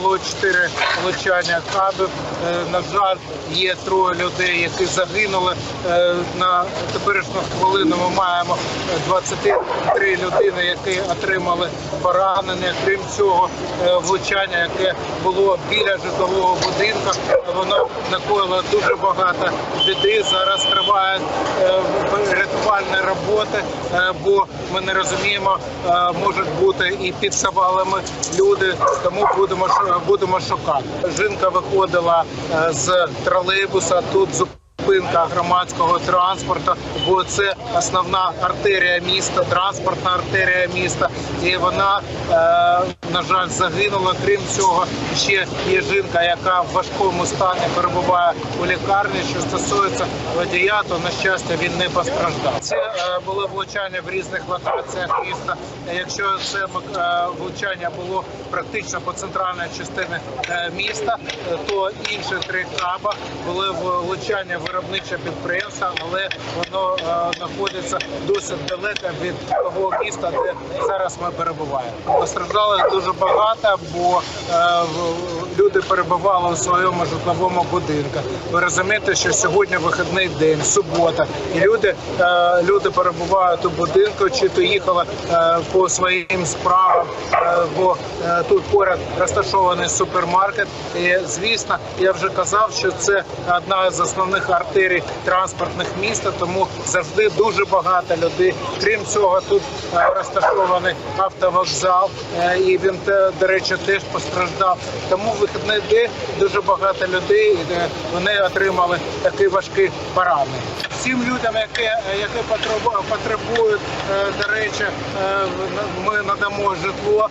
було чотири влучання кабів. Е, На жаль, є троє людей, які загинули. Е, На теперішню хвилину ми маємо 23 людини, які отримали поранення. Крім цього, е, влучання, яке було біля житлового будинку, воно накоїло дуже багато біди. Зараз тривають рятувальні роботи, е, бо ми не розуміємо, е, можуть бути і під завалами люди, тому будемо будемо шукати. Жінка виходила е, з тролейбуса тут. Зупинка громадського транспорту, бо це основна артерія міста, транспортна артерія міста, і вона на жаль загинула. Крім цього, ще є жінка, яка в важкому стані перебуває у лікарні. Що стосується водія, то на щастя він не постраждав. Це е, були влучання в різних локаціях міста. Якщо це е, влучання було практично по центральній частині е, міста, е, то інші три хаба були влучання виробниче підприємство, але воно е, знаходиться досить далеко від того міста, де зараз ми перебуваємо. Постраждали дуже багато, бо е, люди перебували у своєму житловому будинку. Ви розумієте, що сьогодні вихідний день, субота, і люди, е, люди перебувають у будинку, чи то їхали е, по своїм справам, бо тут поряд розташований супермаркет. І звісно, я вже казав, що це одна з основних артерій транспортних міста, тому завжди дуже багато людей. Крім цього, тут розташований автовокзал, е, і він до речі теж постраждав. Тому в вихідний день дуже багато людей е, вони отримали такий важкий поранення. Всім людям, які, які потребують, е, речі, е, ми надамо житло.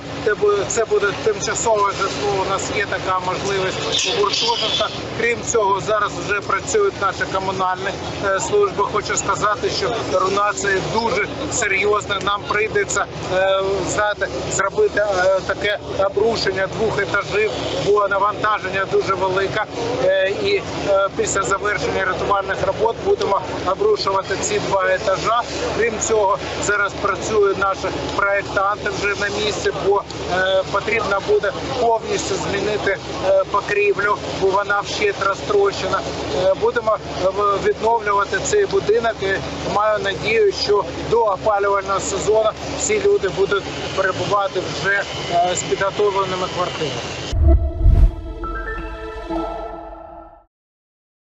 Це буде, тимчасове житло. У нас є така можливість у гуртожитках. Крім цього, зараз вже працюють наші комунальні е, служби. Хочу сказати, що руйнація дуже серйозна. Нам прийдеться знаєте, зробити е, таке обрушення двох етажів, бо навантаження дуже велике. І після завершення рятувальних робот будемо обрушувати ці два етажа. Крім цього, зараз працюють наші проєктанти вже на місці, бо е, потрібно буде повністю змінити е, покрівлю, бо вона вщент розтрощена. Е, Будемо відновлювати цей будинок і маю надію, що до опалювального сезону всі люди будуть перебувати вже з підготовленими квартирами.